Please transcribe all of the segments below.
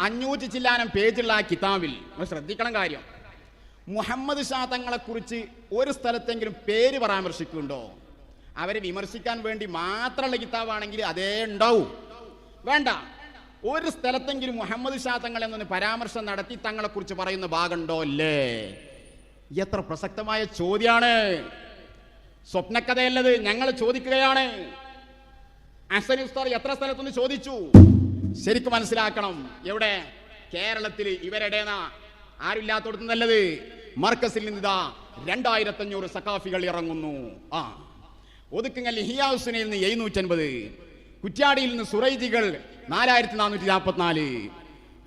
അഞ്ഞൂറ്റി ചില്ലാനം പേജുള്ള ആ കിതാബിൽ നമ്മൾ ശ്രദ്ധിക്കണം കാര്യം. മുഹമ്മദ് ഷാ തങ്ങളെക്കുറിച്ച് ഒരു സ്ഥലത്തെങ്കിലും പേര് പരാമർശിക്കുന്നുണ്ടോ? അവരെ വിമർശിക്കാൻ വേണ്ടി മാത്രമുള്ള കിതാബാണെങ്കിൽ അതേ ഉണ്ടാവും. വേണ്ട. ഒരു സ്ഥലത്തെങ്കിലും മുഹമ്മദ് ഷാ തങ്ങൾ എന്നൊന്ന് പരാമർശം നടത്തി തങ്ങളെക്കുറിച്ച് പറയുന്ന ഭാഗമുണ്ടോ? അല്ലേ എത്ര പ്രസക്തമായ ചോദ്യമാണ് സ്വപ്നക്കഥയല്ലത്. ഞങ്ങൾ ചോദിക്കുകയാണ്. അസനി ഉസ്താദ് എത്ര സ്ഥലത്തുനിന്ന് ചോദിച്ചു? ശരിക്കും മനസ്സിലാക്കണം. എവിടെ? കേരളത്തിൽ ഇവരുടെ ആരുമില്ലാത്തടത്ത് നല്ലത്? മർക്കസിൽ നിന്നിതാ രണ്ടായിരത്തി അഞ്ഞൂറ് സക്കാഫികൾ ഇറങ്ങുന്നു. ആ. ഒതുക്കുങ്ങൽ ഹിയാസുനയിൽ നിന്ന് എഴുന്നൂറ്റൻപത്. കുറ്റ്യാടിയിൽ നിന്ന് സുറൈജികൾ നാലായിരത്തി നാനൂറ്റി നാൽപ്പത്തിനാല്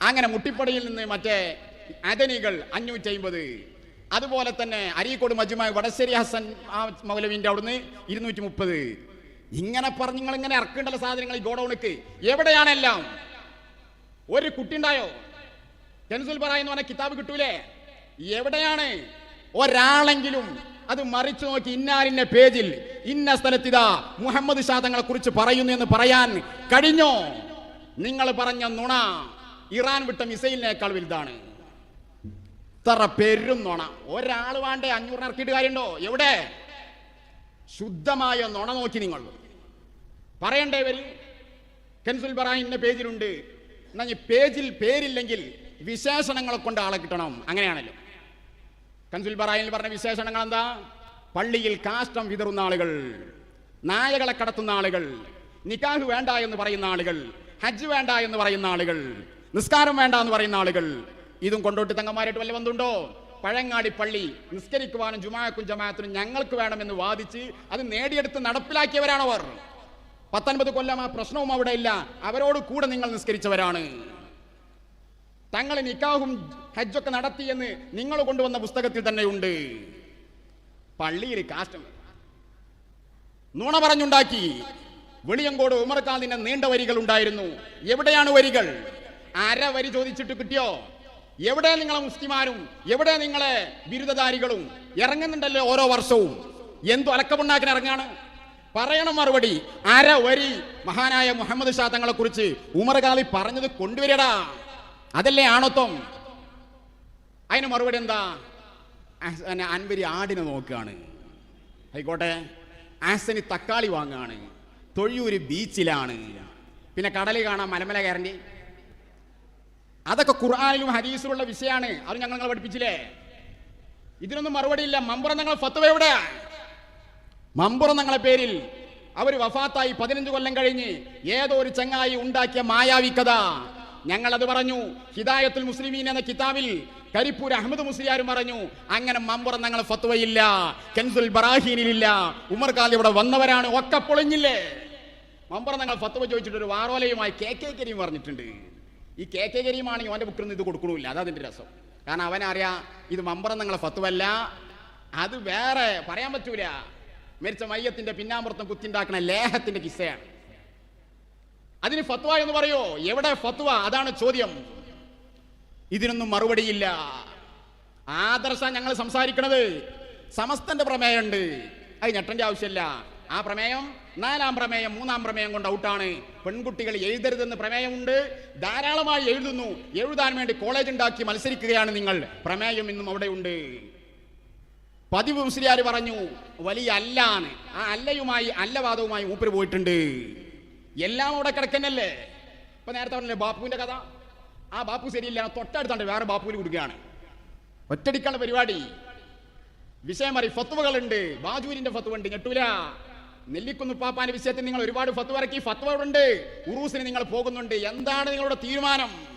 അങ്ങനെ മുട്ടിപ്പടിയിൽ നിന്ന് മറ്റേ അതനികൾ അഞ്ഞൂറ്റി അമ്പത് അതുപോലെ തന്നെ അരീക്കോട് മജുമായി വടശ്ശേരി ഹസൻ ആ മൗലവിന്റെ അവിടുന്ന് ഇരുന്നൂറ്റി മുപ്പത് ഇങ്ങനെ പറഞ്ഞു നിങ്ങൾ ഇങ്ങനെ ഇറക്കേണ്ടല്ല സാധനങ്ങൾ ഈ ഗോഡൌണിക്ക്. എവിടെയാണെല്ലാം? ഒരു കുട്ടി ഉണ്ടായോ കെൻസുൽ പറയുന്ന പറഞ്ഞ കിതാബ് കിട്ടൂലേ? എവിടെയാണ്? ഒരാളെങ്കിലും അത് മറിച്ചു നോക്കി ഇന്നാലിന്റെ പേജിൽ ഇന്ന സ്ഥലത്തിതാ മുഹമ്മദ് ഷാ തങ്ങളെ കുറിച്ച് പറയുന്നു എന്ന് പറയാൻ കഴിഞ്ഞോ? നിങ്ങൾ പറഞ്ഞ നുണ ഇറാൻ വിട്ട മിസൈലിനേക്കാൾ വലുതാണ്. ഇത്ര പേരും നുണ. ഒരാൾ വേണ്ടേ അഞ്ഞൂറിന് ഇറക്കിയിട്ട് കാര്യമുണ്ടോ? എവിടെ? ശുദ്ധമായ നുണ നോക്കി നിങ്ങൾ പറയണ്ടേ വരും കെൻസുൽ ബറായിന്റെ പേജിലുണ്ട്. എന്നാ പേജിൽ പേരില്ലെങ്കിൽ വിശേഷണങ്ങളെ കൊണ്ട് ആളെ കിട്ടണം. അങ്ങനെയാണല്ലോ. കൻസുൽ ബറായിൽ പറഞ്ഞ വിശേഷണങ്ങൾ എന്താ? പള്ളിയിൽ കാഷ്ടം വിതറുന്ന ആളുകൾ നായകളെ കടത്തുന്ന ആളുകൾ നിക്കാഹ് വേണ്ട എന്ന് പറയുന്ന ആളുകൾ ഹജ്ജ് വേണ്ട എന്ന് പറയുന്ന ആളുകൾ നിസ്കാരം വേണ്ട എന്ന് പറയുന്ന ആളുകൾ. ഇതും കൊണ്ടോട്ട് തങ്ങന്മാരായിട്ട് വല്ല ബന്ധമുണ്ടോ? പഴങ്ങാടി പള്ളി നിസ്കരിക്കുവാനും ജുമാക്കും ജമാഅത്തിനും ഞങ്ങൾക്ക് വേണമെന്ന് വാദിച്ച് അത് നേടിയെടുത്ത് നടപ്പിലാക്കിയവരാണവർ. പത്തൊൻപത് കൊല്ലം ആ പ്രശ്നവും അവിടെ ഇല്ല. അവരോട് കൂടെ നിങ്ങൾ നിസ്കരിച്ചവരാണ്. തങ്ങളെ നിക്കാഹും ഹജ്ജൊക്കെ നടത്തിയെന്ന് നിങ്ങൾ കൊണ്ടുവന്ന പുസ്തകത്തിൽ തന്നെയുണ്ട് പള്ളിയിൽ കാഷ്ടം നുണ പറഞ്ഞുണ്ടാക്കി. വെളിയങ്കോട് ഉമർക്കാദിന്റെ നീണ്ട വരികൾ ഉണ്ടായിരുന്നു. എവിടെയാണ് വരികൾ? അര വരി ചോദിച്ചിട്ട് കിട്ടിയോ? എവിടെ നിങ്ങളെ മുസ്ലിമാരും? എവിടെ നിങ്ങളെ ബിരുദധാരികളും? ഇറങ്ങുന്നുണ്ടല്ലോ ഓരോ വർഷവും. എന്തു അലക്കമുണ്ടാക്കാൻ ഇറങ്ങാണ്. പറയണം മറുപടി. അര വരി. മഹാനായ മുഹമ്മദ് ഷാ തങ്ങളെ കുറിച്ച് ഉമർകാലി പറഞ്ഞത് കൊണ്ടുവരടാ. അതല്ലേ ആണത്വം? അതിന് മറുപടി എന്താ? അൻവരി ആടിനെ നോക്കുകയാണ്. ആയിക്കോട്ടെ. ആസന് തക്കാളി വാങ്ങുകയാണ്. തൊഴിയൂര് ബീച്ചിലാണ്. പിന്നെ കടൽ കാണാൻ മലമല കയറണ്ടി. അതൊക്കെ ഖുർആാനിലും ഹരീസിലുള്ള വിഷയമാണ്. അത് ഞങ്ങൾ നിങ്ങളെ പഠിപ്പിച്ചില്ലേ? ഇതിനൊന്നും മറുപടിയില്ല. മമ്പുറം ഞങ്ങൾ ഫത്തുവ എവിടെ മമ്പുറം പേരിൽ അവർ വഫാത്തായി പതിനഞ്ച് കൊല്ലം കഴിഞ്ഞ് ഏതോ ഒരു ചങ്ങായി ഉണ്ടാക്കിയ മായാവി കഥ. ഞങ്ങൾ അത് പറഞ്ഞു. ഹിദായത്തുൽ മുസ്ലിമീൻ എന്ന കിതാബിൽ കരിപ്പൂർ അഹമ്മദ് മുസ്ലിയാരും പറഞ്ഞു അങ്ങനെ മമ്പുറം ഞങ്ങൾ ഫത്വയില്ല കെൻസുൽ ബറാഹീനിലില്ല ഉമർ ഖാലി ഇവിടെ വന്നവരാണ് ഒക്കെ പൊളിഞ്ഞില്ലേ? മമ്പുറം ഞങ്ങൾ ഫത്വ ചോദിച്ചിട്ട് ഒരു വാറോലയുമായി കെ കെ കരീം പറഞ്ഞിട്ടുണ്ട്. ഈ കെ കെ കരീമാണെങ്കിൽ ഓന്റെ ബുക്കിൽ നിന്ന് ഇത് കൊടുക്കണില്ല അതാ അതിന്റെ രസം. കാരണം അവനറിയാം ഇത് മമ്പുറം ഞങ്ങളെ ഫത്വല്ല അത് വേറെ പറയാൻ പറ്റൂല. മരിച്ച മയ്യത്തിന്റെ പിന്നാമ്പുറത്തും കുത്തിണ്ടാക്കുന്ന ലേഹത്തിന്റെ കിസ്സയാണ്. അതിന് ഫത്വ എന്ന് പറയോ? എവിടെ ഫത്വ? അതാണ് ചോദ്യം. ഇതിനൊന്നും മറുപടിയില്ല. ആദർശ ഞങ്ങൾ സംസാരിക്കണത്. സമസ്തന്റെ പ്രമേയമുണ്ട്. അത് ഞെട്ടന്റെ ആവശ്യമില്ല. ആ പ്രമേയം നാലാം പ്രമേയം മൂന്നാം പ്രമേയം കൊണ്ട് ഔട്ടാണ്. പെൺകുട്ടികൾ എഴുതരുതെന്ന് പ്രമേയമുണ്ട്. ധാരാളമായി എഴുതുന്നു. എഴുതാൻ വേണ്ടി കോളേജ് ഉണ്ടാക്കി മത്സരിക്കുകയാണ് നിങ്ങൾ. പ്രമേയം ഇന്നും അവിടെ ഉണ്ട്. പതിവ് മുസ്ലിയാർ പറഞ്ഞു വലിയ അല്ലാണ് ആ അല്ലയുമായി അല്ലവാദവുമായി മൂപ്പര് പോയിട്ടുണ്ട്. എല്ലാം അവിടെ കിടക്കന്നല്ലേ? ഇപ്പൊ നേരത്തെ പറഞ്ഞില്ലേ ബാപ്പുവിന്റെ കഥ? ആ ബാപ്പു ശരിയില്ല തൊട്ടടുത്തുണ്ട് വേറെ ബാപ്പുവിന് കൊടുക്കുകയാണ് ഒറ്റടിക്കാനുള്ള പരിപാടി. വിഷയം അറി ഫത്വകളുണ്ട്. ബാജൂരിന്റെ ഫത്വ ഉണ്ട് ഞെട്ടൂല. നെല്ലിക്കുന്ന് പാപ്പാന്റെ വിഷയത്തിൽ നിങ്ങൾ ഒരുപാട് ഫത്വ ഇറക്കി ഫത്വ ഉണ്ട് ഉറൂസിന് നിങ്ങൾ പോകുന്നുണ്ട്. എന്താണ് നിങ്ങളുടെ തീരുമാനം?